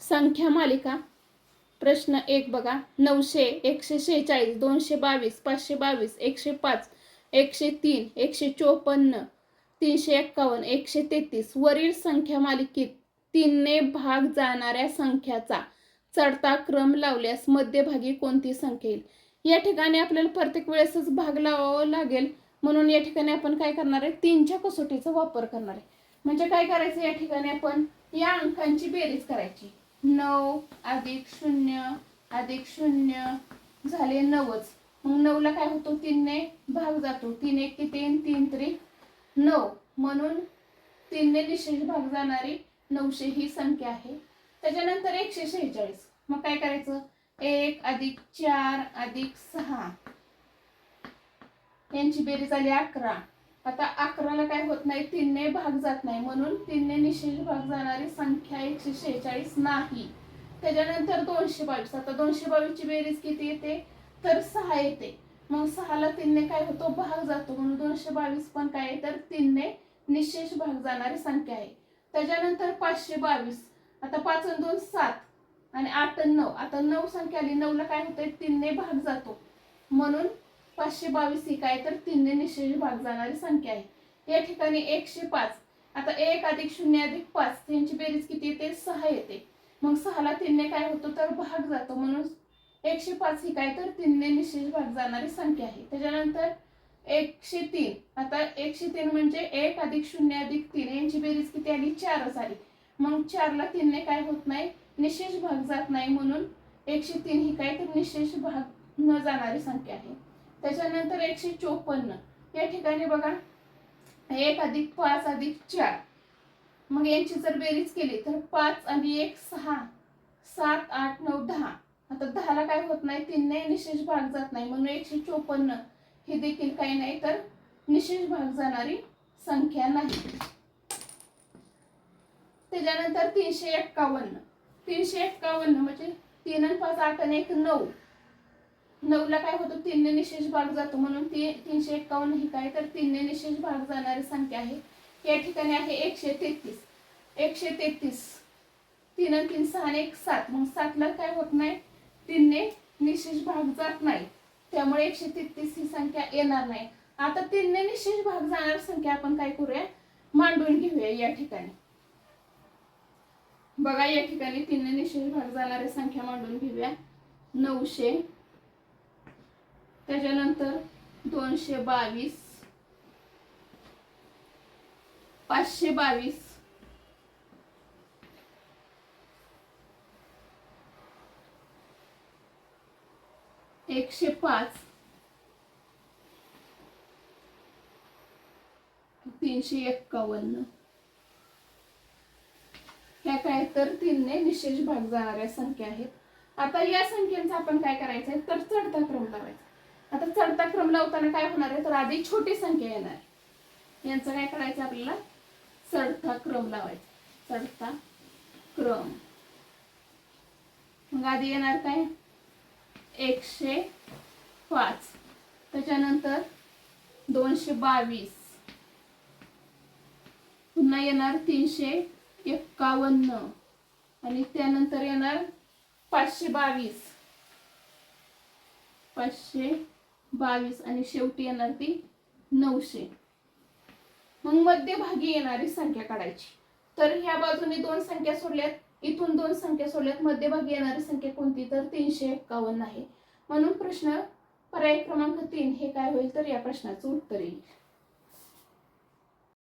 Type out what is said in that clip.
संख्या मालिका. प्रश्न एक बघा. नऊशे एकशे शेहेचाळीस दोनशे बावीस पाचशे बावीस एकशे पाच एकशे तीन एकशे चोपन्न तीनशे एक्कावन्न एकशे तेहतीस. वरील संख्या मालिकेत तीनने भाग जाणाऱ्या संख्याचा चढता क्रम लावल्यास मध्यभागी कोणती संख्या येईल? या ठिकाणी आपल्याला प्रत्येक वेळेसच भाग लावावा लागेल. म्हणून या ठिकाणी आपण काय करणार आहे? तीनच्या कसोटीचा वापर करणार आहे. म्हणजे काय करायचं? या ठिकाणी आपण या अंकांची बेरीज करायची. नऊ अधिक शून्य अधिक शून्य झाले नऊच. मग नऊला काय होतो? तीनने भाग जातो. तीन एक की तीन तीन त्रिक नऊ. म्हणून तीनने निशेष भाग जाणारी नऊशे ही संख्या आहे. त्याच्यानंतर एकशे शेहेचाळीस. मग काय करायचं? एक अधिक चार अधिक सहा. यांची बेरीज आली अकरा. आता अकराला काय होत नाही तीनने भाग जात नाही. म्हणून तीनने निशेष भाग जाणारी संख्या एकशे शेहेचाळीस नाही. त्याच्यानंतर दोनशे बावीस. आता दोनशे बावीसची बेरीज किती येते? तर सहा येते. मग सहाला तीनने काय होतो? भाग जातो. म्हणून दोनशे बावीस पण काय आहे? तर तीनने निशेष भाग जाणारी संख्या आहे. त्याच्यानंतर पाचशे बावीस. आता पाच दोन सात आणि आठ नऊ. आता नऊ संख्या आली. नऊला काय होतंय? तीनने भाग जातो. म्हणून पाचशे बावीस ही काय तर तीनने निशेष भाग जाणारी संख्या आहे. या ठिकाणी एकशे पाच आता एक अधिक शून्य अधिक पाच त्यांची बेरीज किती येते? सहा येते. मग सहाला तीनने काय होतो? तर भाग जातो. म्हणून एकशे पाच ही काय तर तीनने निशेष भाग जाणारी संख्या आहे. त्याच्यानंतर एकशे तीन आता एकशे तीन म्हणजे एक अधिक शून्य अधिक तीन यांची बेरीज किती आली? चारच आली मग चारला तीनने काय होत नाही? निशेष भाग जात नाही. म्हणून एकशे तीन ही काय तर निशेष भाग न जाणारी संख्या आहे. त्याच्यानंतर एकशे चोपन्न. या ठिकाणी बघा. एक अधिक पाच अधिक चार. मग यांची जर बेरीज केली तर पाच आणि एक सहा. सात आठ नऊ दहा. आता दहाला काय होत नाही? तीनने निशेष भाग जात नाही. म्हणून एकशे चोपन्न ही देखील काही नाही तर निशेष भाग जाणारी संख्या नाही. त्याच्यानंतर तीनशे एक्कावन्न. तीनशे एक्कावन्न म्हणजे तीन आणि पाच आठ आणि एक नऊ. नऊला काय होतं? तीनने निशेष भाग जातो. म्हणून ती तीनशे एक्कावन्न ही काय? तर तीनने निशेष भाग जाणारी संख्या आहे. या ठिकाणी आहे एकशे तेहतीस. एकशे तेहतीस. तीन आणि तीन सहा आणि एक सात. मग सातला काय होत नाही? तीनने निशेष भाग जात नाही. त्यामुळे एकशे तेहतीस ही संख्या येणार नाही. आता तीनने निशेष भाग जाणारी संख्या आपण काय करूया? मांडून घेऊया या ठिकाणी. बघा या ठिकाणी तीनने निशेष भाग जाणारी संख्या मांडून घेऊया. नऊशे त्याच्यानंतर दोनशे बावीस पाचशे बावीस एकशे पाच तीनशे एक्कावन्न. ह्या काय तर तीनने निशेष भाग जाणाऱ्या संख्या आहेत. आता या संख्यांचा आपण काय करायचंय? तर चढता क्रम लावायचा. आता चढता क्रम लावताना काय होणार आहे? तर आधी छोटी संख्या येणार. यांचं काय करायचं आपल्याला? चढता क्रम लावायचा. चढता क्रम मग आधी येणार काय? एकशे पाच. त्याच्यानंतर दोनशे बावीस. पुन्हा येणार तीनशे एक्कावन्न. आणि त्यानंतर येणार पाचशे बावीस. पाचशे बावीस आणि शेवटी येणार ती नऊशे. मग मध्यभागी येणारी संख्या काढायची. तर ह्या बाजूने दोन संख्या सोडल्यात इथून दोन संख्या सोडल्यात मध्यभागी येणारी संख्या कोणती? तर तीनशे एक्कावन्न आहे. म्हणून प्रश्न पर्याय क्रमांक तीन हे काय होईल? तर या प्रश्नाचं उत्तर येईल.